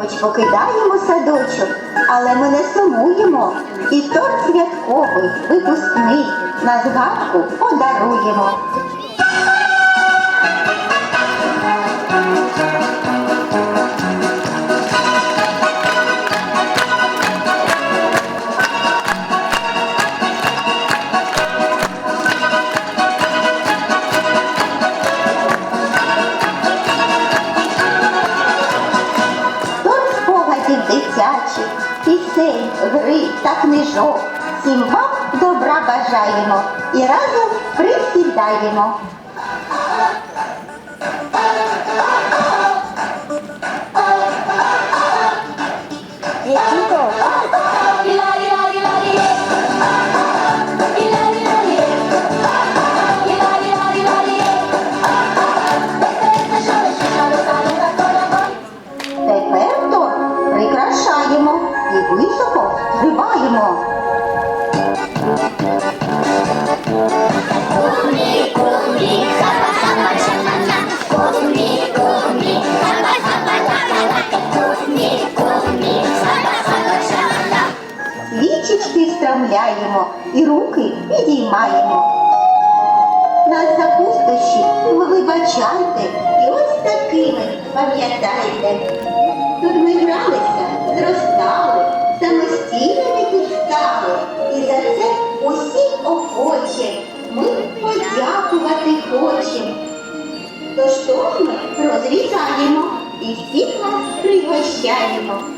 Хоч покидаємо садочок, але ми не сумуємо. І торт святковий, випускний, на згадку подаруємо. Дитячих, пісень, гри та книжок. Всім вам добра бажаємо і разом присідаємо. І високо стрибаємо. Свічечки встромляємо і руки підіймаємо. Нас за пустощі ви вибачайте і ось такими пам'ятайте. Ми розрізаємо і всіх вас пригощаємо.